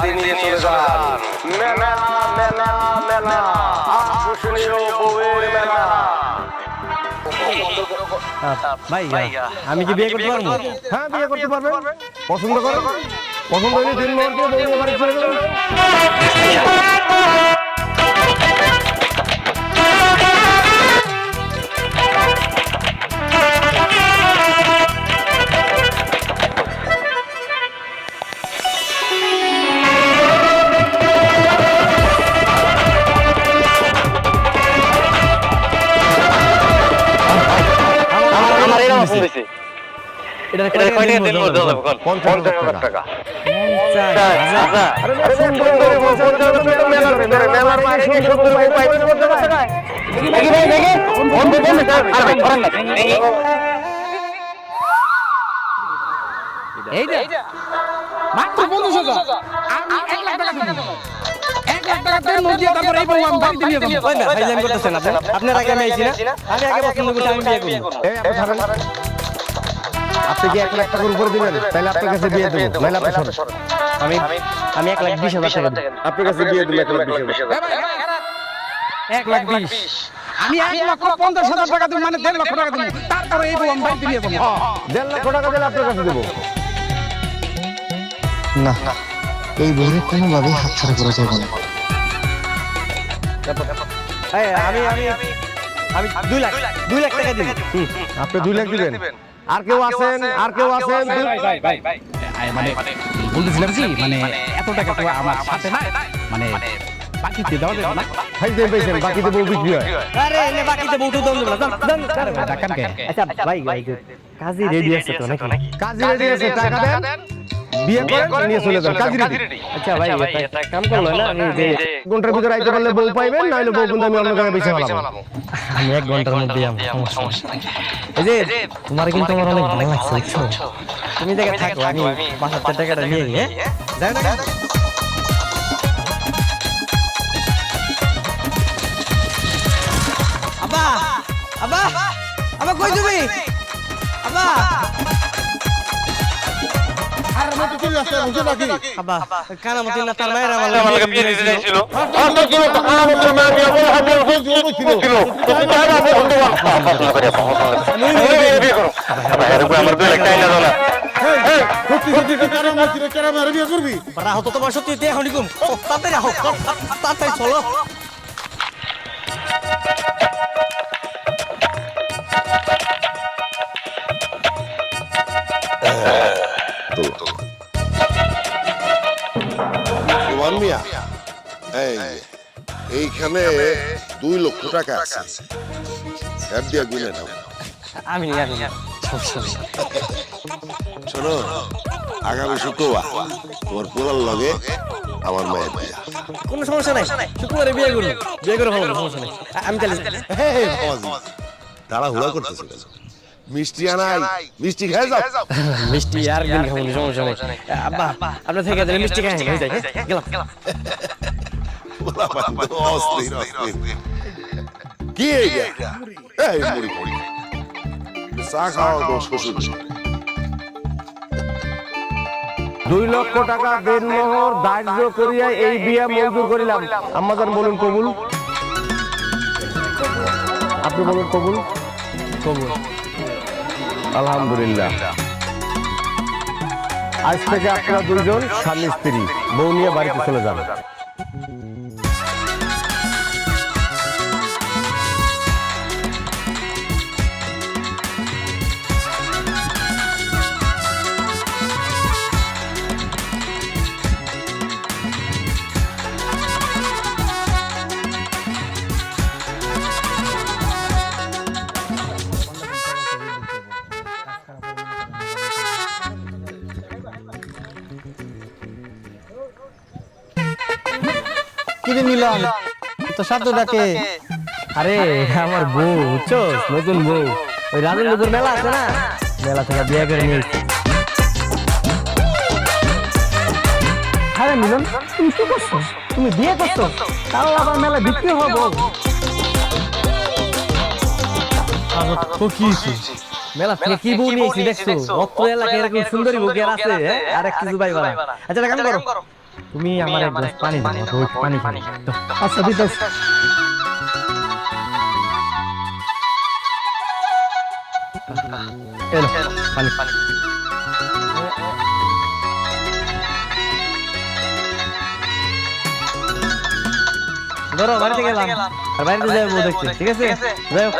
বাড়িতে নিয়ে চলে যান। মেলা মেলা মেলা আকর্ষণীয় বউয়ের মেলা। ভাই আমি কি বিয়ে করতে পারব? হ্যাঁ বিয়ে করতে পারব পছন্দ করেন? পছন্দ হলে বাড়ি চলে যাবেন। আমার এরকম পছন্দ হয়েছে এটা এটা কয় টাকা দিন মধ্যে হবে। কোন পঞ্চাশ হাজার টাকা। আরে সুন্দর করে বউ, পঞ্চাশ হাজার টাকা মেলার ভিতরে, মেলার কি সুন্দর বউ পাইবেন বলতে পারছেন? দেখি ভাই, দেখি। বন্ধু, বন্ধু, আরে ভাই, ধরেন না। এই যে মাত্র পঞ্চাশ হাজার। আমি এক লাখ টাকা দিব। টাকা তারপর এই বউ আমি বাড়িতে নিয়ে যাব। ভাই ভাই আমি করতেছেন আপনি আপনার আগে আমি আইছি না? আমি আগে পছন্দ করছি আমি বিয়ে করব। এই আপনি আপনি কি এক লাখ টাকার উপরে দিবেন? তাহলে আপনার কাছে বিয়ে দেবো। নাহলে আপনি সরেন। আমি আমি এক লাখ বিশ হাজার টাকা দিই আপনার কাছে বিয়ে দিলে এক লাখ বিশ হাজার এক লাখ বিশ। আমি এক লক্ষ পঞ্চাশ হাজার টাকা দিব মানে দেড় লক্ষ টাকা দিব। তারপরে এই বউ আমি বাড়িতে নিয়ে যাব। দেড় লক্ষ টাকা দিলে আপনার কাছে দেবো। না এই বইয়ের কোনোভাবেই হাতছাড়া করা যাবে না। এই, আমি আমি আমি দুই লাখ দুই লাখ। টাকা দিই আপনি দুই লাখ দিবেন। আর কেউ আছেন আর কেউ আছেন? মানে বলতেছিলাম কি মানে এত টাকা তো আমার সাথে নাই। মানে বাকিতে দেওয়া যাবে না। খাইতে পেয়েছেন বাকিতে বউ বিক্রি হয়। আরে এনে বাকিতে বউটু দম দেবো না। দাম দাম আরে ভাই ডাকান কে আচ্ছা ভাই ভাই কাজী রেডি আছে তো নাকি? কাজী রেডি আছে টাকা দেন। বিয়ে করেন নিয়ে চলে যান। কাজী রেডি। আচ্ছা ভাই এটা কাম করল না আমি যে ঘণ্টার ভিতরে আইতে পারলে বউ পাইবেন নাহলে বউ কিন্তু আমি অন্য জায়গায় বেছে ফেলাম আমি এক ঘণ্টার মধ্যে যাব সমস্যা নেই। এই যে তোমার কিন্তু আমার অনেক ভালো লাগছে বুঝছ? তুমি দেখে থাকো আমি পাঁচ হাজার টাকাটা নিয়ে নিই যাও না। আবা আবা আবা কই তুমি? আবা আমার দুই লাখ টাকা দাও না। তাড়াতাড়ি চলো সুমন এই এইখানে দুই লক্ষ টাকা আছে। এক দিয়ে গুনে নাও। আমি আমি নেই। শোনো আগামী শুক্রবার তোমার পুরার লগে আমার মায়ের বিয়া। কোনো সমস্যা নাই। শুক্রবারে বিয়ে করব বিয়ে করে ভালো সমস্যা নেই। আমি তাহলে বাবাজি, তাড়াহুড়া করতেছে মিষ্টি আনাই। মিষ্টি খেয়ে যাও। মিষ্টি আর দিন খাব সমস্যা নেই। আব্বা আপনার থেকে মিষ্টি খাই হয়ে যায় হ্যাঁ? গেলাম। পোলা পান তো অস্থির, অস্থির। কি এইটা এই মুড়ি মুড়ি চা খাওয়া তো শ্বশুর দুই লক্ষ টাকা দেনমোহর ধার্য করিয়া এই বিয়া মঞ্জুর করিলাম। আম্মাজান বলুন কবুল। আপনি বলুন কবুল। কবুল। আলহামদুলিল্লাহ। আজ থেকে আপনারা দুইজন স্বামী স্ত্রী বউ নিয়ে বাড়িতে চলে যান নিলাম। তো আরে আমার বউ বুঝছ? নতুন বউ। ওই রাজেন্দ্রপুর মেলা আছে না? মেলা থেকে বিয়ে করে আরে মিলন তুমি কি করছ? তুমি বিয়ে করছ? তাও আবার মেলা বিক্রি হব। মেলা থেকে কি বউ নিয়েছি দেখছ? অত এলাকায় এরকম সুন্দরী বউ আছে হ্যাঁ? আর এক কিছু ভাই আচ্ছা কাম করো। তুমি আমার এক গ্লাস পানি দাও রোজ পানি খাই আচ্ছা দিতেছি এলো পানি পানি ধরো বাড়িতে গেলাম আর বাড়িতে যাই বউ দেখতে ঠিক আছে যাই হোক।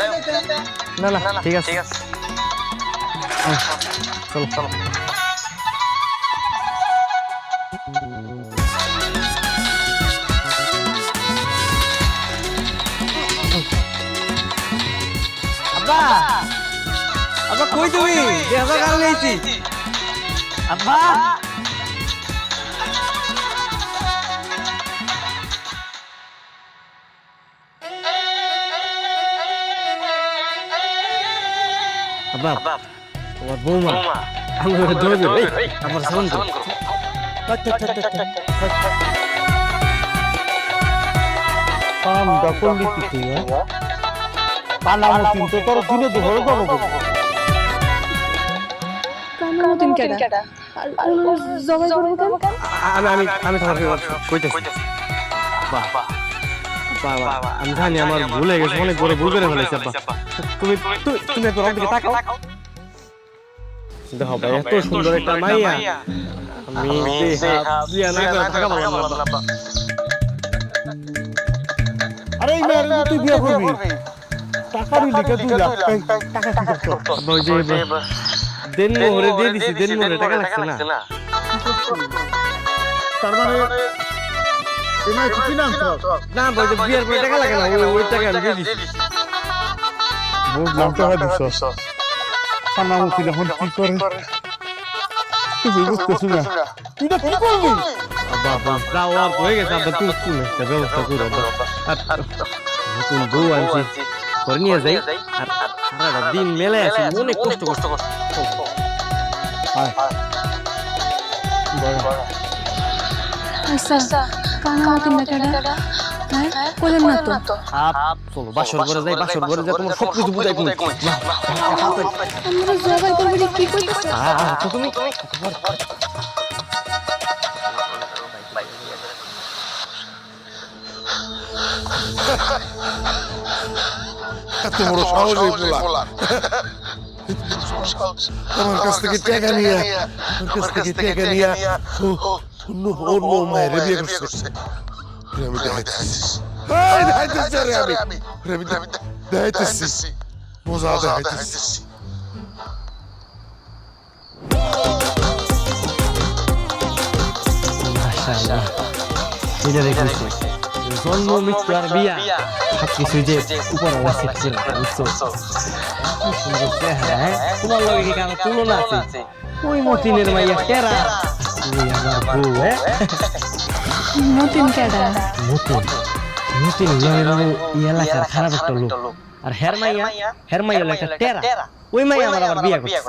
না না ঠিক আছে হুম, চলো চলো আব্বা। আব্বা কই তুমি? দেখা কারণে আইছি আব্বা। আব্বা তোমার বৌমা। আমি ওরে ধরে দেবো এই, আমার সালাম করো কামটা করলি কি তুই তোর দিনে ধরে করব কান্নামতিন কেডা? আর জবাই করব কেন? আমি আমি আমি তোমার কইতেছি। বাহ। বাবা আমি জানি আমার ভুলে গেছে অনেক বড় ভুল করে ফেলেছি আব্বা। তুমি তুমি- একবার আমার দিকে তাকাও। দেখো ভাই এত সুন্দর একটা মাইয়া। আমি বিয়া না করে থাকা ভালো না আরে এই তুই বিয়ে করবি। টাকা দিলি কে দুই লাখ টাকা কি করছ ওই যে দেন মোহরে দিয়ে দিছি দেন মোহরে টাকা লাগছে না? তার মানে মেয়ে কি নাম না ভাই যে বিয়ার পরে টাকা লাগে না ওই- টাকা আমি দিয়ে দিছি। বুঝলাম টাকা দিছ। পানামতি এখন কি করে? তুই বুঝতেছ না। তুই না কি করবি আব্বা হয়ে গেছে তুমি তুমি একটা ব্যবস্থা করো আব্বা। নতুন বউ আনছি। করে নিয়ে যাই। আর সারাটা দিন মেলে আছি অনেক কষ্ট কষ্ট আচ্ছা কেডা? হ্যাঁ কইলেন না তো। আপ চলো বাসর ঘরে যাই বাসর ঘরে যাই তোমার সব কিছু বুঝাই তুমি আমরা জবাই করবি কি কইতেছ তো তুমি? এত বড় সাহস এই পোলা আমার কাছ থেকে টাকা নিয়ে আমার কাছ থেকে টাকা নিয়ে ও অন্য অন্য মায়ের বিয়ে করছে ওরে আমি দেখাইতেছি এই দেখাইতেছি আরে আমি ওরে আমি দেখাইতেছি মজা দেখাইতেছি মাশাআল্লাহ এটা দেখেছি জন্ম মৃত্যু আর বিয়া? সব কিছু যে উপর সেট করে বুঝছ কি সুন্দর চেহারা হ্যাঁ? তোমার লগে কি কারও তুলনা আছে? ওই মতিনের মাইয়া টেরা। তুই আমার বউ হ্যাঁ? মতিন কেডা মতিন। মতিন হলো এই এলাকার খারাপ একটা লোক। আর হের মাইয়া? হের মাইয়া? একটা টেরা। ওই মাইয়া আমার আবার বিয়া করছে।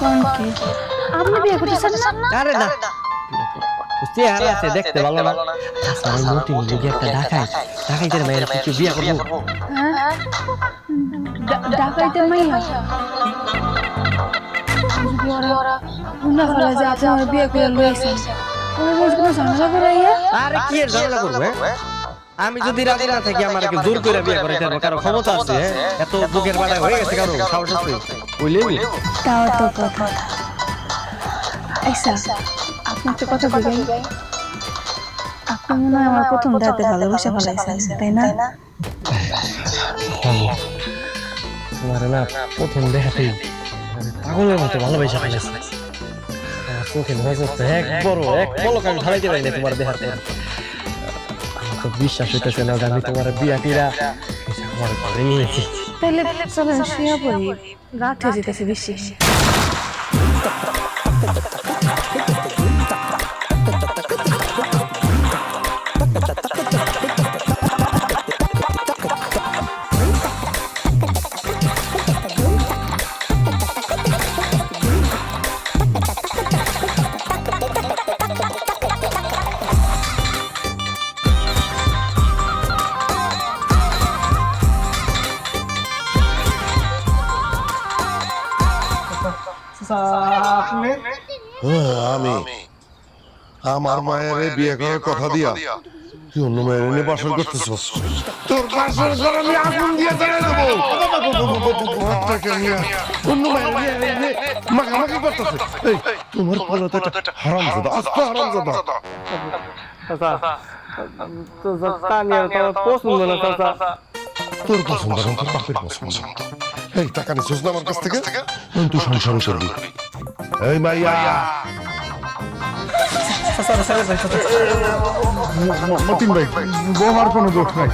কোন কি? আপনি বিয়ে করতেছেন না। আরে না। চেহারা আছে দেখতে ভালো না? তাছাড়া একটা ঢাকায় মাইয়া কিছু বিয়া করব। হ্যাঁ? মাইয়া? আমি যদি রাজি না থাকি আমার জোর করে বিয়ে করে দেবো কারও ক্ষমতা আছে? এত বুকের বাড়া হয়ে গেছে কারও সাহস আছে? বুঝলি? তাও তো কথা। আচ্ছা একটা কথা বলবেন আপনি মনে হয় আমার প্রথম দাঁতে ভালোবাসা ফেলাইছেন তাই না? তোমার না প্রথম দেখাতেই পাগলের মতো ভালোবাসা চোখে নজর তো এক বড় এক পলক আমি ঢালাইতে পারি না তোমার আমার তো বিশ্বাস হইতেছে না আমি তোমার বিয়া টিরা আমার ঘরে নিয়েছি তাহলে চলেন শুয়ে পড়ি। রাত হয়ে যেতেছে বেশি আমার মায়ের বিয়ে করার কথা দিয়া। তুই অন্য মায়ের এনে বাসর করতেছ তোর বাসর ঘর আমি আগুন দিয়ে জ্বালিয়ে দেবো। টাকা নিয়ে অন্য মায়ের এনে মাখামাখি করতেছে। এই তোমার একটা হারাম জাদা আস্ত হারাম জাদা পছন্দ না চাচা। তোর পছন্দ না তোর বাপের পছন্দ। এই টাকা নিছিস না আমার কাছ থেকে? তুই সংসার করবি। এই মাইয়া। মতিন ভাই বৌমার কোনো দোষ নাই।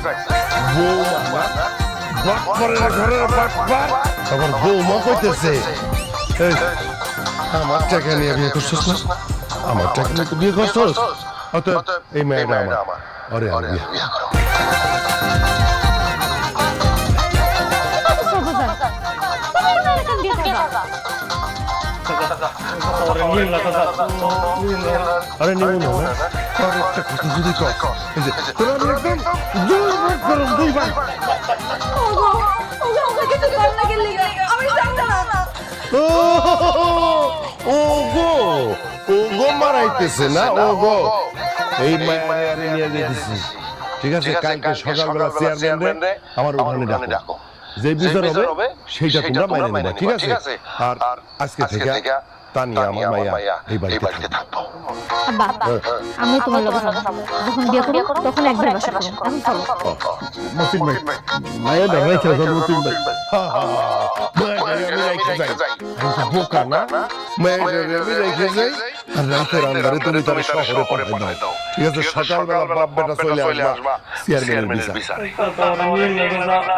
আবার বৌমা কইতেছে আমার টাকা নিয়ে বিয়ে করছিস না? আমার টাকা নিয়ে বিয়ে করছিস? অতএব এই মেয়েটা আমার আরে আমি বিয়ে। আরে নেব না হ্যাঁ? আর একটা কথা যদি কর এই যে তোরা একদম জোর ভাগ করম দুই ভাই ও ও গো ও গো মারাইতেছে না ও গো এই মায়ারে নিয়ে যেতেছি ঠিক আছে? কালকে সকালবেলা চেয়ারম্যান আমার ওখানে ডাকো। যে বিচার হবে সেইটা তোমরা মাইনে নেবা ঠিক আছে? আর আজকে থেকে তানিয়া আমার মাইয়া এই বাড়িতে থাকব আমি তোমার লগে যখন বিয়ে করি তখন একবার বাসা করব। মতিন ভাই। মায়া দেখাইছে মতিন ভাই। হ্যাঁ হা মায়া আমি রাইখে যাই আমি তো বোকা না মায়া আমি রাইখে যাই আর রাতের আন্ধারে তুমি তার শহরে পাঠাই দাও ঠিক আছে সকালবেলা বাপ বেটা চলে আসবা চেয়ারম্যানের বিচার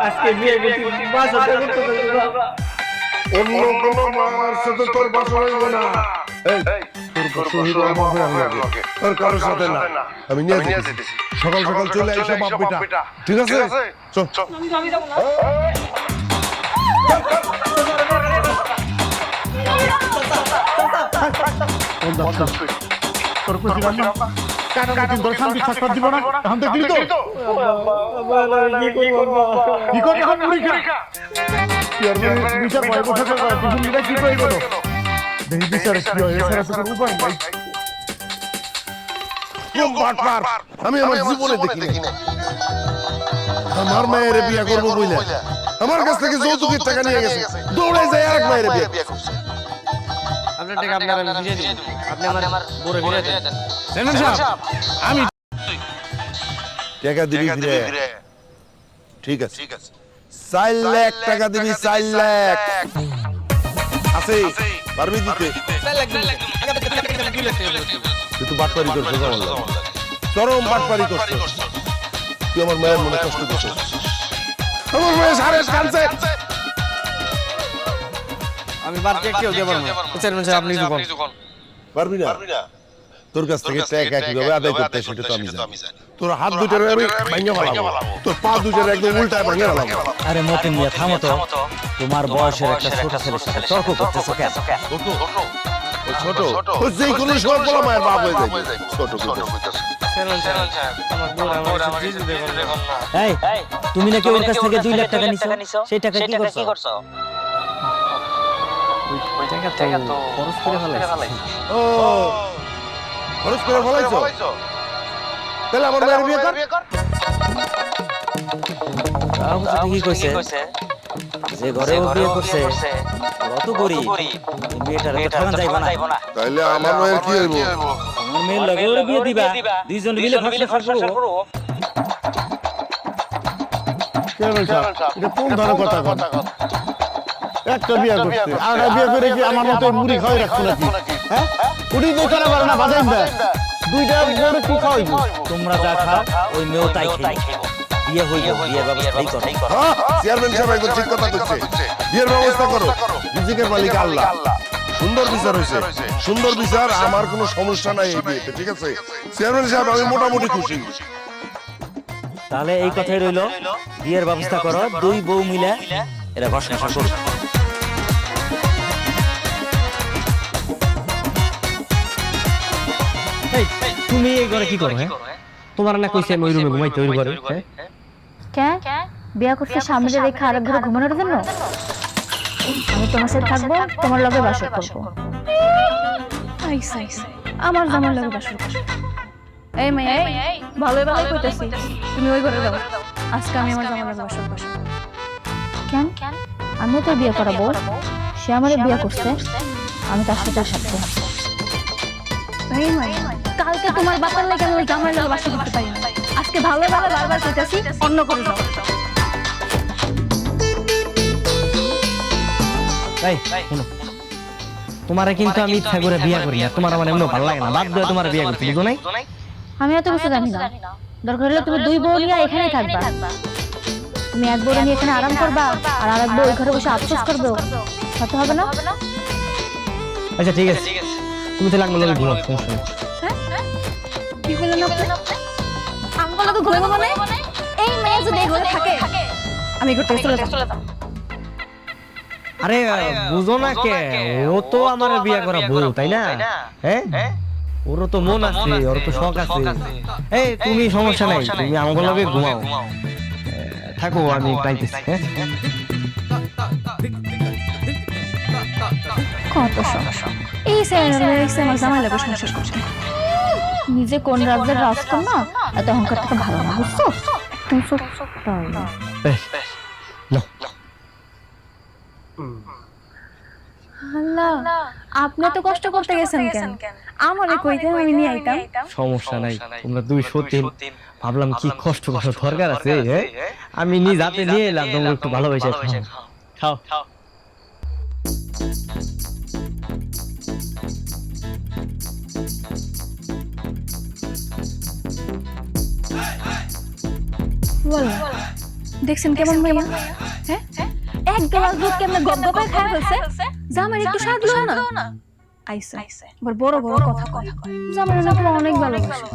আজকে বিয়ে করছি বাসাতে করতে অন্য কোনো মামার সাথে তোর বাসা হইবে না এই তোর বাসা হইবে আমার হয়ে লাগে তোর কারোর সাথে না আমি নিয়ে সকাল সকাল চলে আইসা বাপ বেটা ঠিক আছে চল? আমি আমার জীবনে দেখি আমার মায়ের বিয়ে করব বইলে। আমার কাছ থেকে যৌতুকের টাকা নিয়ে গেছে। দৌড়ে যায় আরেক মায়ের বিয়ে। করছে। আপনার টাকা আপনার আমি ফিরিয়ে দিই আপনি আমার বড় ফিরিয়ে দেন। চেয়ারম্যান সাহেব আমি টাকা দিবি ফিরে। ঠিক আছে। চার লাখ টাকা দিবি চার লাখ। আছে? পারবি দিতে? তুই তো বাটপারি করছিস আমার চরম বাটপারি করছিস। তুই আমার মায়ের মনে কষ্ট দিচ্ছিস। আমার মায়ের সারে কানছে আমি বাড়িতে কেউ দেবো না। চেয়ারম্যান সাহেব আপনি বলেন। পারবি না তোর কাছ থেকে টাকা কীভাবে আদায় করতে সেটা তো আমি জানি। তোর হাত দুটারে আমি ভাঙে ফেলাবো। তোর পা দুটারে একদম উল্টায় ভাঙে ফেলাবো। আরে মতিন মিয়া থামো তো। তোমার বয়সের একটা ছোট ছেলের সাথে তর্ক করতেছো কেন? ছোট। ও যেই কোনো সময় বলা মায়ের বাপ হয়ে যায়। ছোট ছোট এই তুমি নাকি ওর কাছ থেকে দুই লাখ টাকা নিছো? সেই টাকা কি করছ? টাকা খরচ করে ফেলাইছি। ও খরচ করে ফেলাইছো? তাহলে আমার মায়ের বিয়ে কর। কইছে। যে ঘরে ও বিয়ে করছে কত গরিব মেয়েটার ঠকান যাইব না। তাইলে আমার মায়ের কি হইব? আমার মেয়ের লগে ওরে বিয়ে দিবা। দুইজন মিলে ফাঁসলে ফাঁসবো এটা কোন ধরনের কথা কথা একটা বিয়ে করছে। আর বিয়ে করে কি আমার মতো মুড়ি খাওয়াই রাখছো নাকি? হ্যাঁ? পারে না বাজাইন দুইটা গরু কি খাওয়াইবো? তোমরা যা খাও ওই মেয়েও তাই খাইবে বিয়ে হইব বিয়ে ব্যবস্থাই করো। হ্যাঁ চেয়ারম্যান সাহেব একদম ঠিক কথা কইছে। বিয়ের ব্যবস্থা করো। রিজিকের মালিক আল্লাহ। সুন্দর বিচার হয়েছে। সুন্দর বিচার আমার কোনো সমস্যা নাই এই বিয়েতে ঠিক আছে? চেয়ারম্যান সাহেব আমি মোটামুটি খুশি। তাহলে এই কথাই রইল। বিয়ের ব্যবস্থা করো। দুই বউ মিলে এরা ঘষা করো তুমি এই ঘরে কি করো হ্যাঁ? তোমার না কইছে আমি ওই রুমে ঘুমাইতে ওই ঘরে হ্যাঁ? কেন বিয়ে করছে সামনে রেখে আরেক ঘরে ঘুমানোর জন্য? আমি তোমার সাথে থাকব তোমার লগে বাসা করব। আইসা আইসা আমার জামাই লাগে বাসর ঘর। এই ভালোই ভালোই কইতাছি। তুমি ওই ঘরে যাও। আজকে আমি আমার জামাই লাগে বাসর। কেন? আমিও তো বিয়ে করাবো। সে আমারে বিয়ে করছে। আমি তার সাথে সাথে এই কালকে তোমার বাবার লাগে আমি ওই জামাই লাগে বাসর করতে পারি না। আজকে ভালো ভালো বারবার কইতাছি অন্য করে যাও এই শোনো। তোমারে কিন্তু আমি ইচ্ছা করে বিয়ে করি না তোমার আমার এমন ভালো লাগে না। বাধ্য হয়ে তোমার বিয়ে করতে বুঝো নাই? আমি এত কিছু জানি না। দরকার হলে তুমি দুই বউ নিয়ে এখানেই থাকবা। তুমি এক বউ নিয়ে এখানে আরাম করবা আর আরেক বউ ঘরে বসে আফসোস করবে। হবে না? আচ্ছা ঠিক আছে। তুমি তাহলে সমস্যা নেই। কি বললেন আপনি? তো ঘুরে মানে? এই মেয়ে যদি এই থাকে আমি ঘুরতে চলে যাব। আরে বুঝো না কে? ও তো আমার বিয়ে করা বউ তাই না? হ্যাঁ? ওরও তো মন আছে ওর তো শখ আছে। এই তুমি সমস্যা নাই তুমি আঙ্গুল লাগে ঘুমাও। থাকো আমি পাইতেছি হ্যাঁ? কত সমস্যা এই স্যার আমার জামাই লাগে সংসার করছে। নিজে কোন রাজ্যের রাজকন্যা? এত অহংকার থেকে ভালো না বুঝছ? তুমি সব তাই বেশ, নাও। আল্লাহ আপনি তো কষ্ট করতে গেছেন কেন? আমারে কইতে আমি নিয়ে আইতাম? সমস্যা নাই। তোমরা দুই সতীন। ভাবলাম কি কষ্ট কষ্ট দরকার আছে হ্যাঁ? আমি নিজ হাতে নিয়ে এলাম তোমরা একটু ভালোবাসে খাও। খাও। বলো। দেখছেন কেমন মাইয়া হ্যাঁ? এক গ্লাস দুধ কেমন গপ গপায় খায় ফেলছে? একটু স্বাদ লো না? আইসে। বড় বড় কথা কয়। অনেক ভালোবাসে।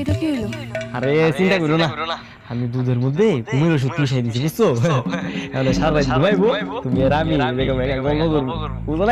এটা কি হলো আরে চিন্তা করো না। আমি দুধের মধ্যে ঘুমের ওষুধ মিশাই দিছি বুঝছ? তাহলে সারা রাত ঘুমাইবো তুমি আর আমি বেগম একা গল্প করব বুঝো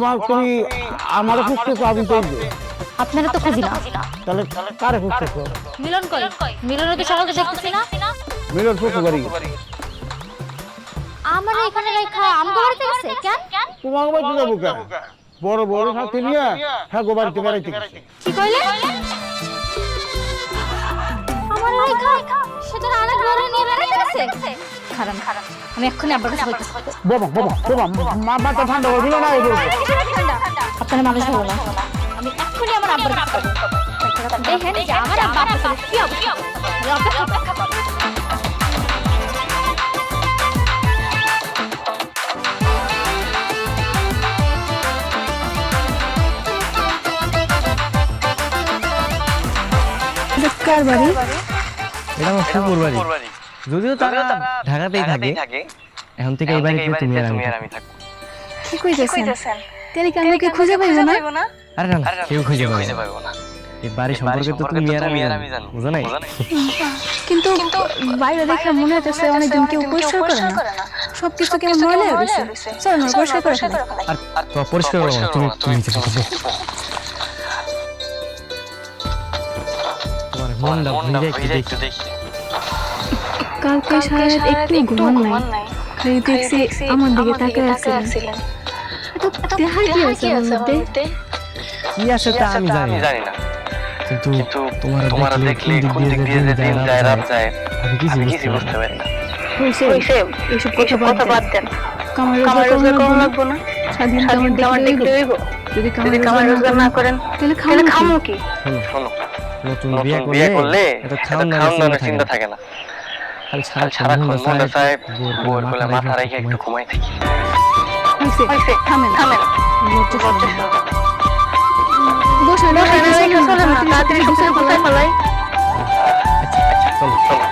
বোমা তুমি আমারও খুঁজতেছো আমি তো আপনারা তো খুঁজি না। তাহলে কারে খুঁজতেছো মিলন কই? মিলনে তো সকালে দেখতেছি না। মিলন শ্বশুর বাড়ি। আমার এখানে রেখা আমগো বাড়িতে গেছে কেন? তোমার বাড়িতে যাব কেন বড় বড় সাথে নিয়ে হ্যাঁ গো বাড়িতে বেড়াইতে গেছে। কি কইলে? আমার রেখা সেটা আরেক বড় নিয়ে বেড়াইতে গেছে? খারাপ। খারাপ আমি এক্ষুনি আব্বার কাছে বলতেছি মা মাথা ঠান্ডা হয়ে দিল না এই আপনার মানুষ ভালো না। আমি এক্ষুনি আমার আব্বার কাছে দেখেন যে আমার আব্বা আপনার কি অবস্থা? অপেক্ষা অপেক্ষা করব। এটা কার বাড়ি? এটা আমার শ্বশুর বাড়ি। যদিও তারা ঢাকাতেই থাকে এখন থেকে এই বাড়িতে তুমি আর আমি থাকব। কি কইতেছেন তাহলে কি আমাকে খুঁজে পাইবো না? আরে না কেউ খুঁজে পাবে না। এই বাড়ি সম্পর্কে তো তুমি আর আমি জানি বুঝো নাই? কিন্তু বাইরে দেখে মনে হচ্ছে অনেকদিন কেউ পরিষ্কার করে না। সবকিছু কেমন ময়লা হয়ে গেছে চলো না পরিষ্কার করে ফেলো। আর তো পরিষ্কার করো তুমি তুমি বসো। তোমার মনটা ভুলে একটু দেখি। কালকে সারা একটু ঘুমান নাই। খালি দেখছি আমার দিকে তাকিয়ে আছিলেন। তো দেখার কি আছে মধ্যে। কি আছে তা আমি জানি না। কিন্তু তোমার দেখলে কোন দিক দিয়ে যে দিন যায় রাত যায় আমি কিছু বুঝতে পারি না। হইছে এইসব কথা বাদ দেন। কামার রোজগার করা লাগবো না স্বাধীন কামার দেখতে হইব। যদি কামার রোজগার না করেন তাহলে খামো কি? শোনো নতুন বিয়ে করলে এটা খাওয়ান চিন্তা থাকে না। খালি সারা মনে চায় বউর কোলে মাথা রেখে একটু ঘুমাই। থাকি। থামেন থামেন বসে না। চলে না। তাড়াতাড়ি গুছিয়ে ফেলাই ফেলাই চলো। কি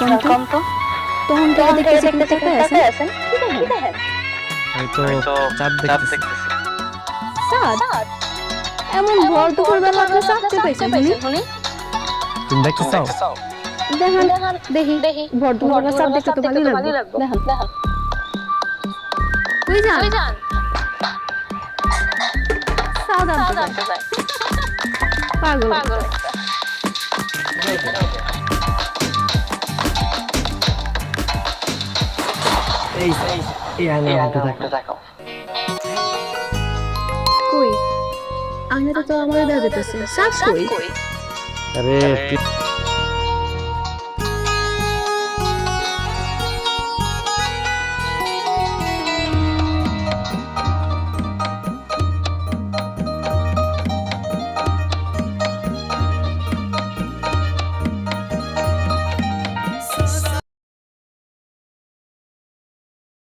তো? তখন থেকে দেখতেছি আপনি তাকায় আছেন। আমি তো চাঁদ দেখতেছি। চাঁদ? এমন ভর দুপুর বেলা আপনি চাঁদতে পাইছেন শুনি তুমি দেখতে চাও দেখেন দেখি। দেখি। ভর দুপুর বেলা চাঁদ দেখতে তো ভালোই লাগবে দেখেন। কই যান? চাঁদ আনতে যায়। পাগল। এই এই আয়নার মধ্যে দেখো কই? তো আমার কই? আরে